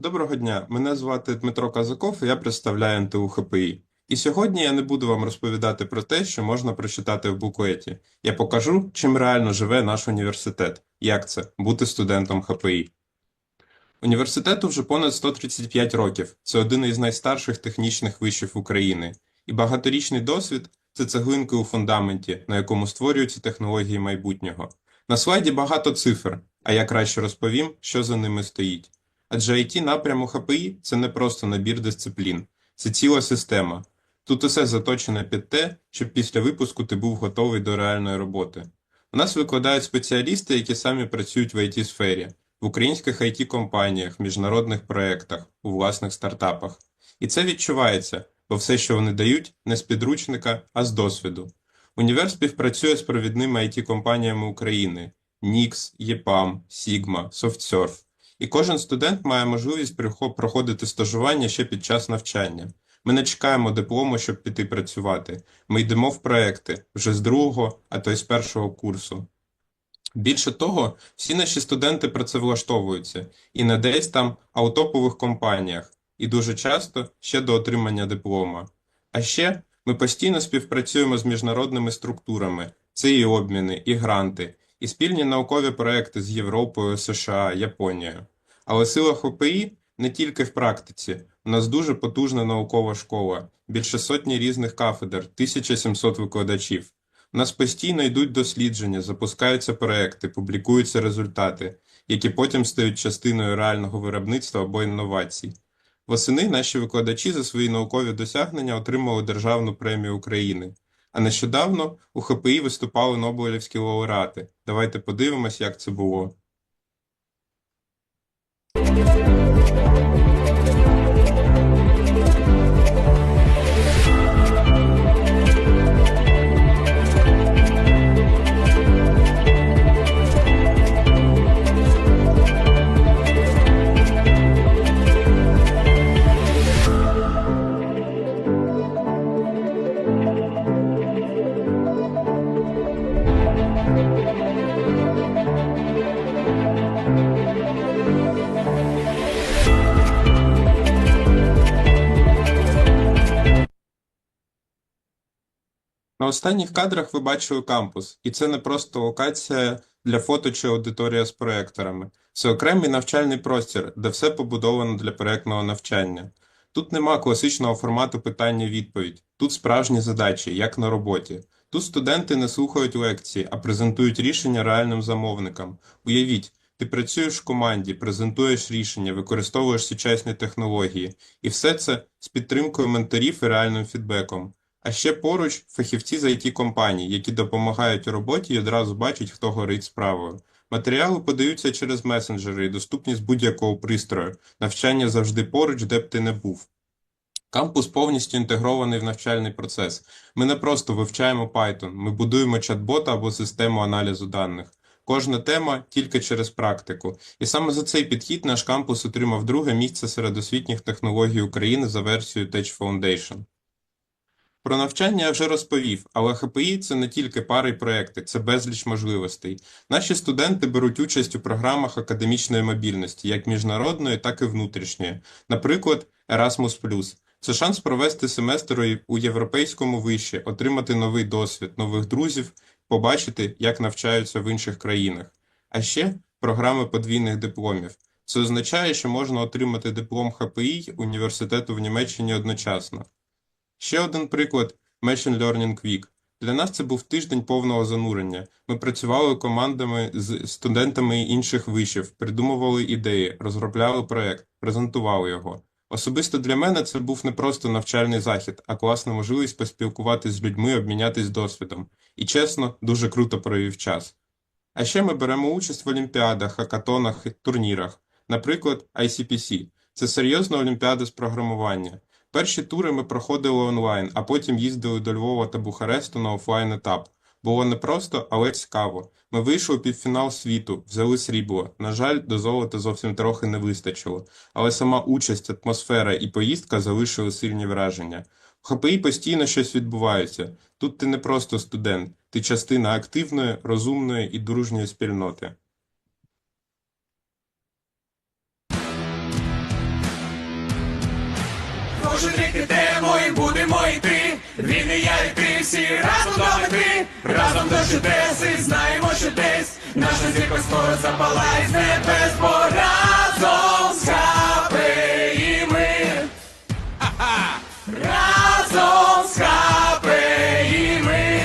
Доброго дня, мене звати Дмитро Казаков, і я представляю НТУ ХПІ. І сьогодні я не буду вам розповідати про те, що можна прочитати в буклеті. Я покажу, чим реально живе наш університет. Як це бути студентом ХПІ. Університету вже понад 135 років. Це один із найстарших технічних вишів України. І багаторічний досвід це цеглинки у фундаменті, на якому створюються технології майбутнього. На слайді багато цифр, а я краще розповім, що за ними стоїть. Адже IT напрям у ХПІ це не просто набір дисциплін, це ціла система. Тут усе заточене під те, щоб після випуску ти був готовий до реальної роботи. У нас викладають спеціалісти, які самі працюють в it сфері в українських it компаніях міжнародних проєктах, у власних стартапах. І це відчувається, бо все, що вони дають, не з підручника, а з досвіду. Універ співпрацює з провідними it компаніями України Nix, EPAM, Sigma, SoftSurf. І кожен студент має можливість проходити стажування ще під час навчання. Ми не чекаємо диплому, щоб піти працювати. Ми йдемо в проекти вже з другого, а то й з першого курсу. Більше того, всі наші студенти працевлаштовуються і не десь там, а у топових компаніях, і дуже часто ще до отримання диплома. А ще ми постійно співпрацюємо з міжнародними структурами, це і обміни, і гранти, і спільні наукові проекти з Європою, США, Японією. Але сила ХПІ не тільки в практиці. У нас дуже потужна наукова школа, більше сотні різних кафедр, 1700 викладачів. У нас постійно йдуть дослідження, запускаються проекти, публікуються результати, які потім стають частиною реального виробництва або інновацій. Восени наші викладачі за свої наукові досягнення отримали Державну премію України. А нещодавно у ХПІ виступали Нобелівські лауреати. Давайте подивимось, як це було. Останніх кадрах ви бачили кампус, і це не просто локація для фото чи аудиторія з проекторами. Це окремий навчальний простір, де все побудовано для проектного навчання. Тут нема класичного формату питання-відповідь, тут справжні задачі, як на роботі. Тут студенти не слухають лекції, а презентують рішення реальним замовникам. Уявіть, ти працюєш в команді, презентуєш рішення, використовуєш сучасні технології, і все це з підтримкою менторів і реальним фідбеком. А ще поруч фахівці з it компаній, які допомагають у роботі і одразу бачать, хто горить справою. Матеріали подаються через месенджери і доступні з будь-якого пристрою. Навчання завжди поруч, де б ти не був. Кампус повністю інтегрований в навчальний процес. Ми не просто вивчаємо Python, ми будуємо чат-бота або систему аналізу даних. Кожна тема тільки через практику. І саме за цей підхід наш кампус отримав друге місце серед освітніх технологій України за версією Tech Foundation. Про навчання я вже розповів, але ХПІ це не тільки пари й проекти, це безліч можливостей. Наші студенти беруть участь у програмах академічної мобільності, як міжнародної, так і внутрішньої. Наприклад, Erasmus+. Це шанс провести семестр у- європейському виші, отримати новий досвід, нових друзів, побачити, як навчаються в інших країнах. А ще програми подвійних дипломів. Це означає, що можна отримати диплом ХПІ університету в Німеччині одночасно. Ще один приклад Machine Learning Week. Для нас це був тиждень повного занурення. Ми працювали командами з студентами інших вишів, придумували ідеї, розробляли проект, презентували його. Особисто для мене це був не просто навчальний захід, а класна можливість поспілкуватись з людьми, обмінятись досвідом. І чесно, дуже круто провів час. А ще ми беремо участь в олімпіадах, хакатонах турнірах. Наприклад, ICPC – це серйозна олімпіада з програмування. Перші тури ми проходили онлайн, а потім їздили до Львова та Бухаресту на офлайн етап. Було непросто, але цікаво. Ми вийшли у півфінал світу, взяли срібло. На жаль, до золота зовсім трохи не вистачило. Але сама участь, атмосфера і поїздка залишили сильні враження. В ХПІ постійно щось відбувається. Тут ти не просто студент, ти частина активної, розумної і дружньої спільноти. Кожен рік ідемо і будемо йти. Він і я і ти всі разом до мети. Разом до чудес і знаємо, що десь наша зірка скоро запалає з небес, бо разом з і ми. Разом з і ми.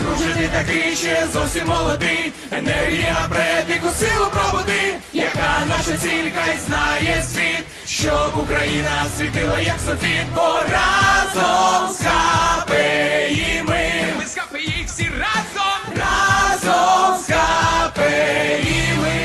Друже, ти такий ще зовсім молодий, енергія предику силу пробуди, яка наша ціль, хай знає світ, щоб Україна світила як софіт, бо разом з хапи і ми. Ми з їх всі разом! Разом з хапи ми.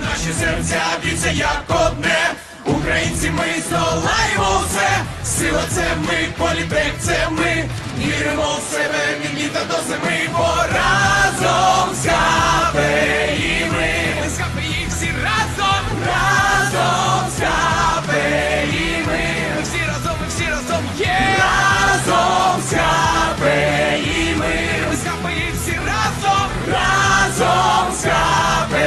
Наші серця б'ються як одне. Українці ми здолаємо все. Сила це ми, політек це ми. Віримо в себе від літа до зими, бо разом з хапе і ми. Ми з їх всі разом. Разом з хапе і ми. Всі разом, ми всі разом є. Разом з хапе і ми. Ми з їх всі разом. Разом з хапе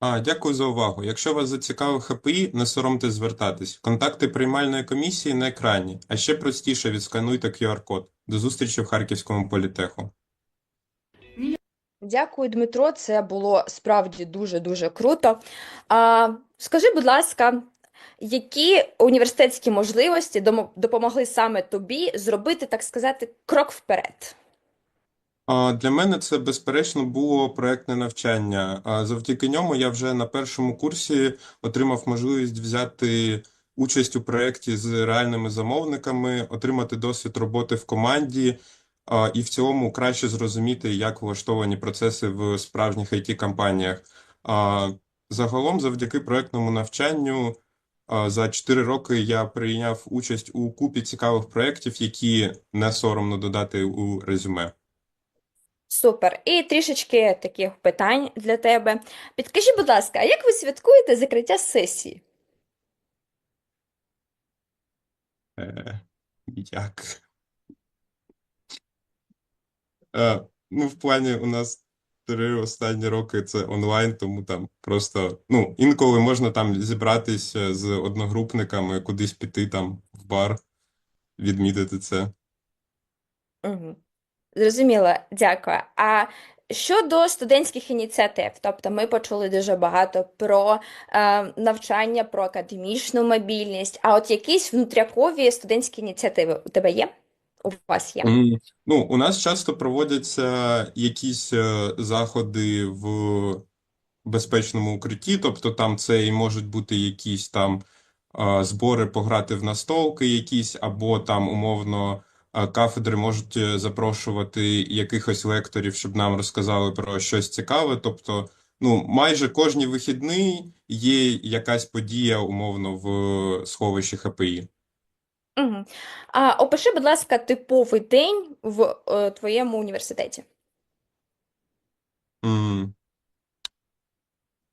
А, дякую за увагу. Якщо вас зацікавив ХПІ, не соромте звертатись. Контакти приймальної комісії на екрані, а ще простіше відскануйте QR-код. До зустрічі в Харківському політеху. Дякую, Дмитро. Це було справді дуже-дуже круто. А, скажи, будь ласка, які університетські можливості допомогли саме тобі зробити, так сказати, крок вперед? Для мене це, безперечно, було проектне навчання. А Завдяки ньому я вже на першому курсі отримав можливість взяти участь у проєкті з реальними замовниками, отримати досвід роботи в команді, і в цілому краще зрозуміти, як влаштовані процеси в справжніх IT-компаніях. А, Загалом, завдяки проектному навчанню, за 4 роки я прийняв участь у купі цікавих проєктів, які не соромно додати у резюме. Супер. І трішечки таких питань для тебе. Підкажи, будь ласка, а як ви святкуєте закриття сесії? Е, як? Е, ну, в плані у нас три останні роки це онлайн, тому там просто, ну, інколи можна там зібратися з одногрупниками, кудись піти там в бар, відмітити це. Угу. Зрозуміло, дякую. А щодо студентських ініціатив, тобто ми почули дуже багато про е, навчання, про академічну мобільність, а от якісь внутрякові студентські ініціативи у тебе є? У вас є? Ну, у нас часто проводяться якісь е, заходи в безпечному укритті, тобто там це і можуть бути якісь там збори пограти в настолки якісь, або там умовно кафедри можуть е, запрошувати якихось лекторів, щоб нам розказали про щось цікаве. Тобто, ну, майже кожні вихідний є якась подія умовно в сховищі ХПІ. Угу. А опиши, будь ласка, типовий день в е, твоєму університеті. М.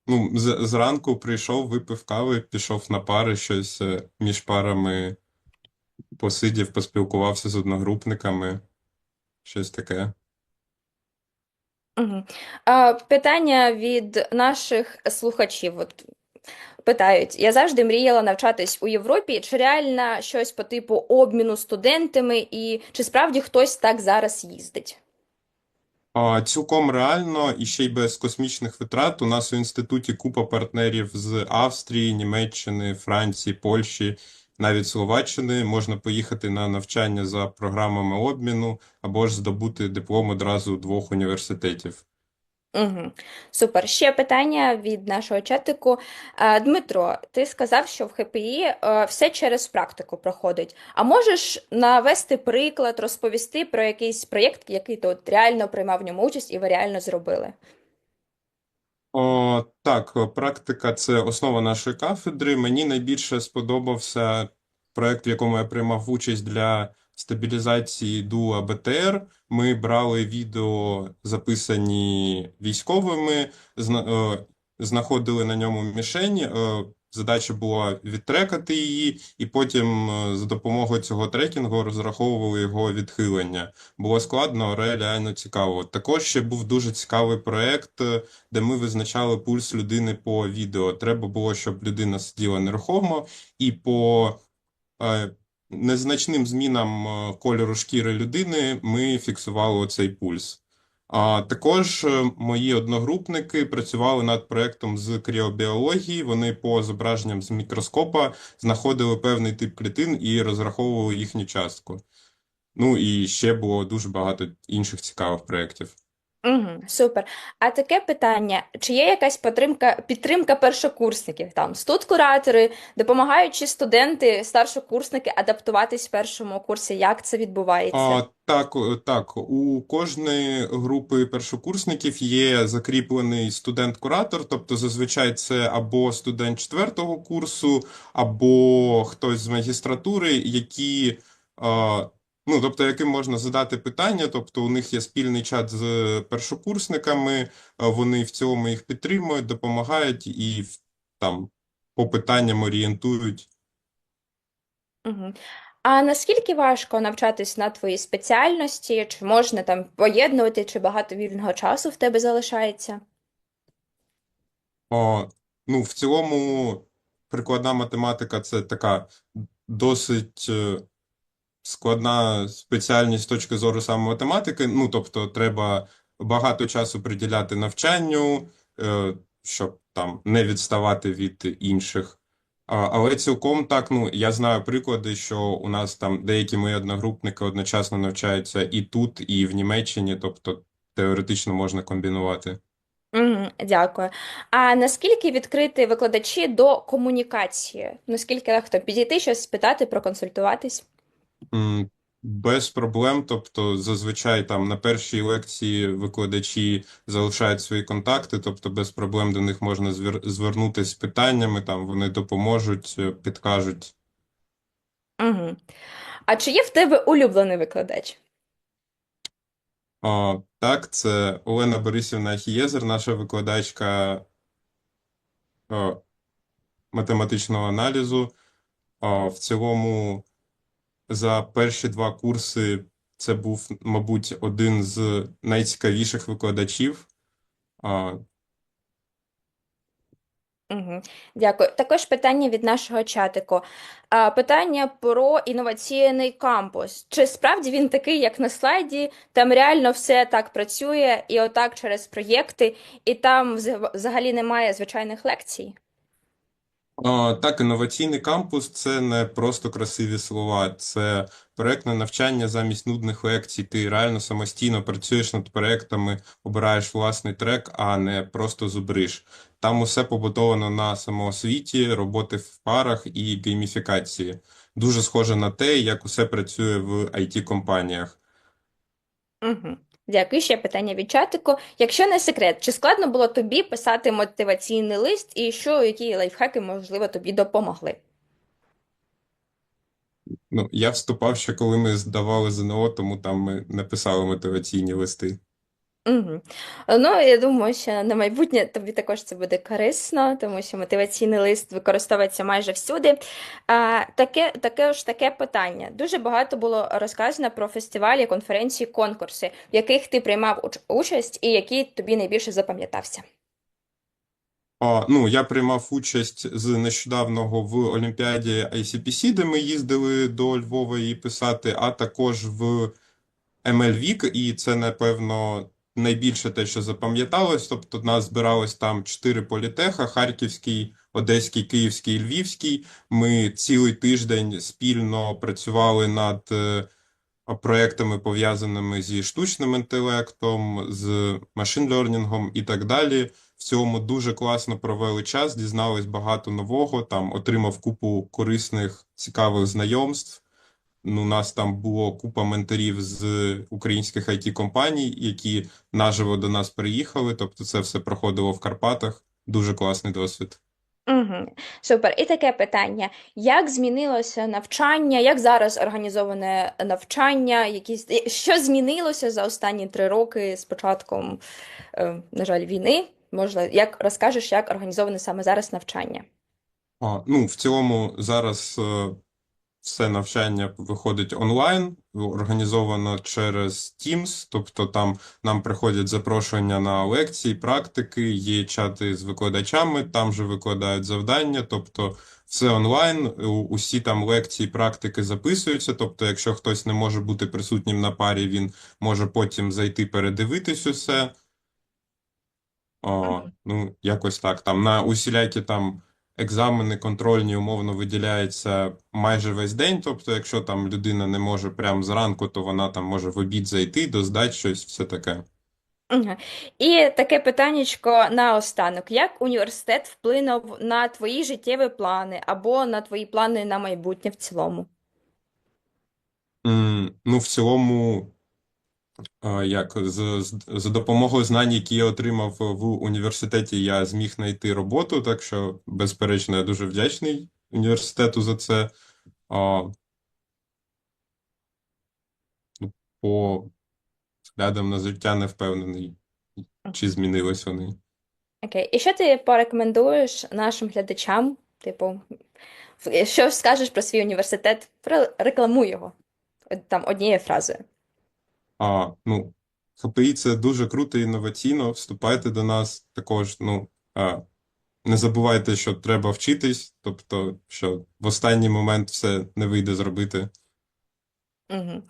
Ну, зранку прийшов, випив кави, пішов на пари, щось е, між парами посидів, поспілкувався з одногрупниками, щось таке. А, питання від наших слухачів. От питають: я завжди мріяла навчатись у Європі. Чи реально щось по типу обміну студентами, і чи справді хтось так зараз їздить? А, цілком реально і ще й без космічних витрат. У нас у інституті купа партнерів з Австрії, Німеччини, Франції, Польщі, навіть Словаччини. Можна поїхати на навчання за програмами обміну або ж здобути диплом одразу двох університетів. Угу. Супер. Ще питання від нашого чатику. Е, Дмитро, ти сказав, що в ХПІ е, все через практику проходить. А можеш навести приклад, розповісти про якийсь проєкт, який ти от реально приймав в ньому участь і ви реально зробили? О, так, практика це основа нашої кафедри. Мені найбільше сподобався проект, в якому я приймав участь для стабілізації дуа БТР. Ми брали відео, записані військовими, зна- е, знаходили на ньому мішені, е, задача була відтрекати її, і потім е, за допомогою цього трекінгу розраховували його відхилення. Було складно, але реально цікаво. Також ще був дуже цікавий проект, е, де ми визначали пульс людини по відео. Треба було, щоб людина сиділа нерухомо, і по е, незначним змінам кольору шкіри людини ми фіксували оцей пульс. А також е, мої одногрупники працювали над проектом з кріобіології. Вони по зображенням з мікроскопа знаходили певний тип клітин і розраховували їхню частку. Ну і ще було дуже багато інших цікавих проєктів. Угу, супер. А таке питання: чи є якась підтримка, підтримка першокурсників? Там студкуратори, допомагаючи студенти, старшокурсники адаптуватись в першому курсі? Як це відбувається? А, так, так, у кожної групи першокурсників є закріплений студент-куратор, тобто зазвичай це або студент четвертого курсу, або хтось з магістратури, які, а, ну, тобто, яким можна задати питання, тобто у них є спільний чат з першокурсниками, вони в цілому їх підтримують, допомагають і там по питанням орієнтують. Угу. А наскільки важко навчатись на твоїй спеціальності? Чи можна там поєднувати, чи багато вільного часу в тебе залишається? О, ну, в цілому, прикладна математика це така досить е, складна спеціальність з точки зору саме математики. Ну, тобто, треба багато часу приділяти навчанню, е, щоб там не відставати від інших. Але цілком так, ну, я знаю приклади, що у нас там деякі мої одногрупники одночасно навчаються і тут, і в Німеччині, тобто теоретично можна комбінувати. Дякую. А наскільки відкриті викладачі до комунікації? Наскільки легко підійти, щось спитати, проконсультуватись? Без проблем, тобто зазвичай там на першій лекції викладачі залишають свої контакти, тобто без проблем до них можна звер- звернутися з питаннями, там вони допоможуть, е, підкажуть. Угу. А чи є в тебе улюблений викладач? А, так, це Олена Борисівна Ахієзер, наша викладачка е, математичного аналізу. А, в цілому за перші два курси це був, мабуть, один з найцікавіших викладачів. Угу. Дякую. Також питання від нашого чатику. А, питання про інноваційний кампус. Чи справді він такий, як на слайді? Там реально все так працює, і отак через проєкти, і там взагалі немає звичайних лекцій? Так, інноваційний кампус це не просто красиві слова, це проектне навчання замість нудних лекцій. Ти реально самостійно працюєш над проектами, обираєш власний трек, а не просто зубриш. Там усе побудовано на самоосвіті, роботи в парах і гейміфікації. Дуже схоже на те, як усе працює в IT-компаніях. Угу. Дякую. Ще питання від чатику. Якщо не секрет, чи складно було тобі писати мотиваційний лист, і що, які лайфхаки, можливо, тобі допомогли? Ну, я вступав ще коли ми здавали ЗНО, тому там ми написали мотиваційні листи. Ну, я думаю, що на майбутнє тобі також це буде корисно, тому що мотиваційний лист використовується майже всюди. А, таке, таке ж таке питання. Дуже багато було розказано про фестивалі, конференції, конкурси, в яких ти приймав уч- участь і який тобі найбільше запам'ятався. А, ну, я приймав участь з нещодавного в Олімпіаді ICPC, де ми їздили до Львова її писати, а також в ML Week, і це, напевно, найбільше те, що запам'яталось. Тобто, нас збиралось там чотири політеха: Харківський, Одеський, Київський Львівський. Ми цілий тиждень спільно працювали над е, проектами, пов'язаними зі штучним інтелектом, з машин-лернінгом і так далі. В цілому дуже класно провели час, дізнались багато нового, там отримав купу корисних, цікавих знайомств. Ну, у нас там було купа менторів з українських IT-компаній, які наживо до нас приїхали. Тобто це все проходило в Карпатах. Дуже класний досвід. Угу. Супер. І таке питання: як змінилося навчання? Як зараз організоване навчання? Якісь що змінилося за останні три роки з початком, е, на жаль, війни? Можливо, як розкажеш, як організоване саме зараз навчання? А, ну, в цілому зараз е, все навчання виходить онлайн, організовано через Teams, тобто там нам приходять запрошення на лекції, практики, є чати з викладачами, там же викладають завдання, тобто все онлайн, усі там лекції, практики записуються, тобто якщо хтось не може бути присутнім на парі, він може потім зайти передивитись усе. О, ну, якось так. Там на усілякі там екзамени контрольні умовно виділяється майже весь день. Тобто, якщо там людина не може прямо зранку, то вона там може в обід зайти, доздати щось, все таке. І таке питаннячко наостанок. Як університет вплинув на твої життєві плани або на твої плани на майбутнє в цілому? Ну, в цілому, як з, з, за допомогою знань, які я отримав в університеті, я зміг знайти роботу, так що, безперечно, я дуже вдячний університету за це. А, ну, по взглядам на життя не впевнений, чи змінились вони. Окей. І що ти порекомендуєш нашим глядачам? Типу, що скажеш про свій університет? Рекламуй його. Там однією фразою. А, ну, ХПІ це дуже круто і інноваційно. Вступайте до нас також. Ну, а, не забувайте, що треба вчитись, тобто, що в останній момент все не вийде зробити. Угу.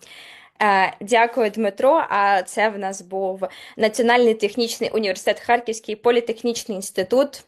Е, дякую, Дмитро. А це в нас був Національний технічний університет Харківський політехнічний інститут.